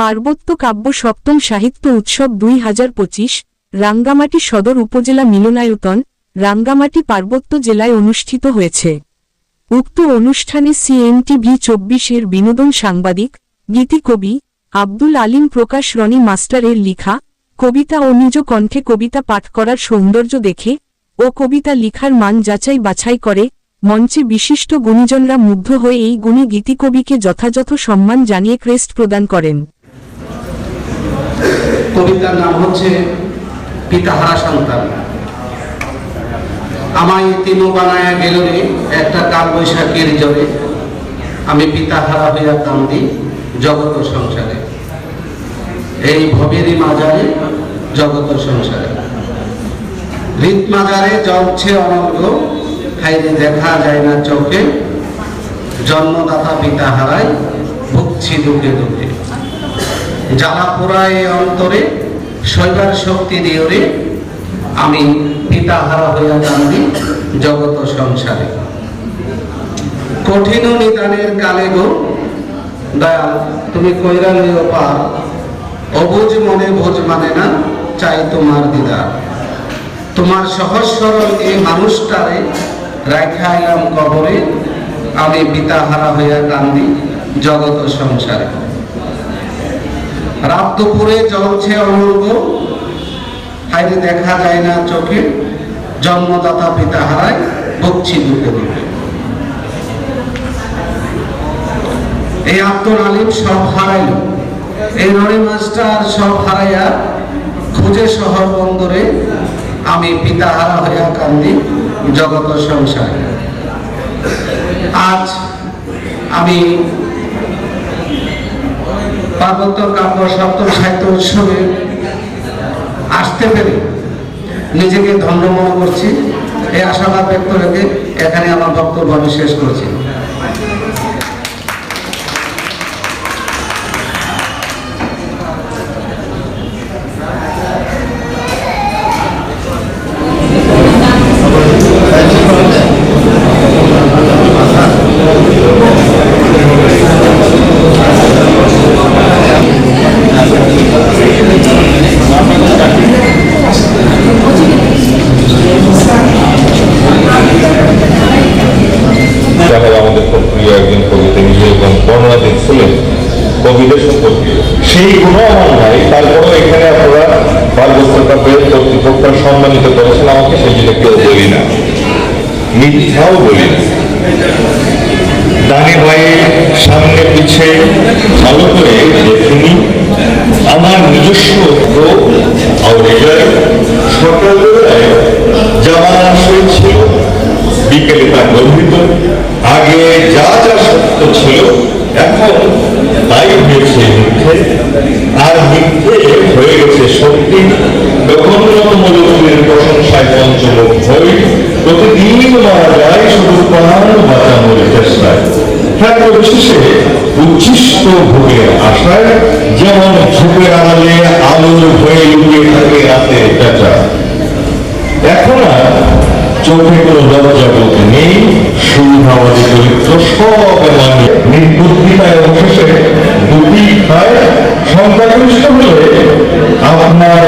পার্বত্য কাব্য সপ্তম সাহিত্য উৎসব দুই হাজার পঁচিশ, রাঙ্গামাটি সদর উপজেলা মিলনায়তন, রাঙ্গামাটি পার্বত্য জেলায় অনুষ্ঠিত হয়েছে। উক্ত অনুষ্ঠানে সিএনটিভি চব্বিশের বিনোদন সাংবাদিক গীতিকবি আব্দুল আলিম প্রকাশ রনি মাস্টারের লিখা, কবিতা ও নিজ কণ্ঠে কবিতা পাঠ করার সৌন্দর্য দেখে ও কবিতা লিখার মান যাচাই বাছাই করে, মঞ্চে বিশিষ্ট গুণীজনরা মুগ্ধ হয়ে এই গুণী গীতিকবিকে যথাযথ সম্মান জানিয়ে ক্রেস্ট প্রদান করেন। কবিতার নাম হচ্ছে পিতাহারা সন্তান। আমায় তিনু বানায়া গেল রে, একটা কাল বৈশাখীর জলে। আমি পিতাহারা হইয়া কান্দি জগত সংসারে। এই ভবেরই মাজারে জগত সংসারে। হৃদ মাজারে জলছে অনর্গ হাইরে দেখা যায় না চোখে। জন্মদাতা পিতা হারায় ভুগছি দুঃখে দুঃখে। জ্বালা পোড়ায় অন্তরে শৈবার শক্তি দিও রে আমি পিতা হারা হইয়া কান্দি জগত সংসারে। কঠিন নিদানের কালে গো, দয়াল, তুমি কইরা লিও পার। অবুঝ মনে বোঝ মানে না, চাই তোমার দিদার। তোমার সহজ সরল এই মানুষটারে রাখা এলাম কবরে, আমি পিতা হারা হইয়া কান্দি জগত সংসারে। রাত দুপুরে জ্বলছে অনর্গ হাইরে দেখা যায় না চোখে। জন্মদাতা পিতা হারায় বকছি দুঃখে দুঃখে। এই আব্দুল আলিম সব হারাইল। এই রনি মাস্টার সব হারাইয়া খুঁজে শহর বন্দরে আমি পিতা হারা হইয়া কান্দি জগত সংসারে। আজ আমি পার্বত্য কাব্য সপ্তম সাহিত্য উৎসবে আসতে পেরে নিজেকে ধন্য মনে করছি। এই আশাবাদ ব্যক্ত রেখে এখানে আমার বক্তব্য আমি শেষ করছি। কবিদের সম্পর্কে সেই গুণ আমার নাই তারপরেও এখানে আপনারা পার্বত্য কাব্যের কর্তৃপক্ষ সম্মানিত করেছেন, আমাকে সেই জন্য কেউ বলি না। মিথ্যাও বলি না। ডানে বায়ে সামনে পিছে ভালো করে দেখিনি, আমার নিজস্ব রোগ আউরেজার সকালবেলায় শেষে উচ্ছিষ্ট ভোগের আশায় যেমন ঝুঁকের আড়ালে আলোর হয়ে লুকিয়ে থাকে রাতের পেঁচা এখন আর চোখে কোনো লজ্জা বলতে নেই সুবিধাবাদী চরিত্র সব মানে নির্বুদ্ধিতায় অবশেষে দুটি খায় সংখ্যাগরিষ্ঠ হলে আপনার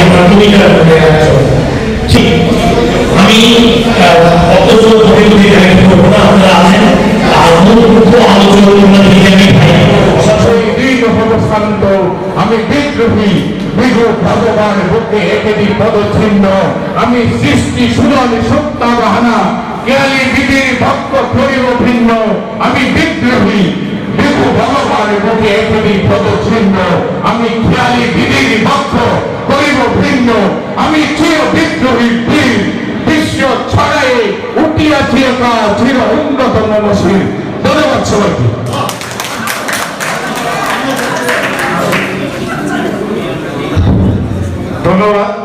চেষ্টা তুমি আমার কবিতা বলে একজন ঠিক আমি অত ধরে ধরে জায়গা করব না আপনারা আছেন আর মূল আলোচনা দিকে আমি ভাই আমি বিদ্রোহী ভগবান আমি সৃষ্টি সুরন সত্যাবাহানা Sonora.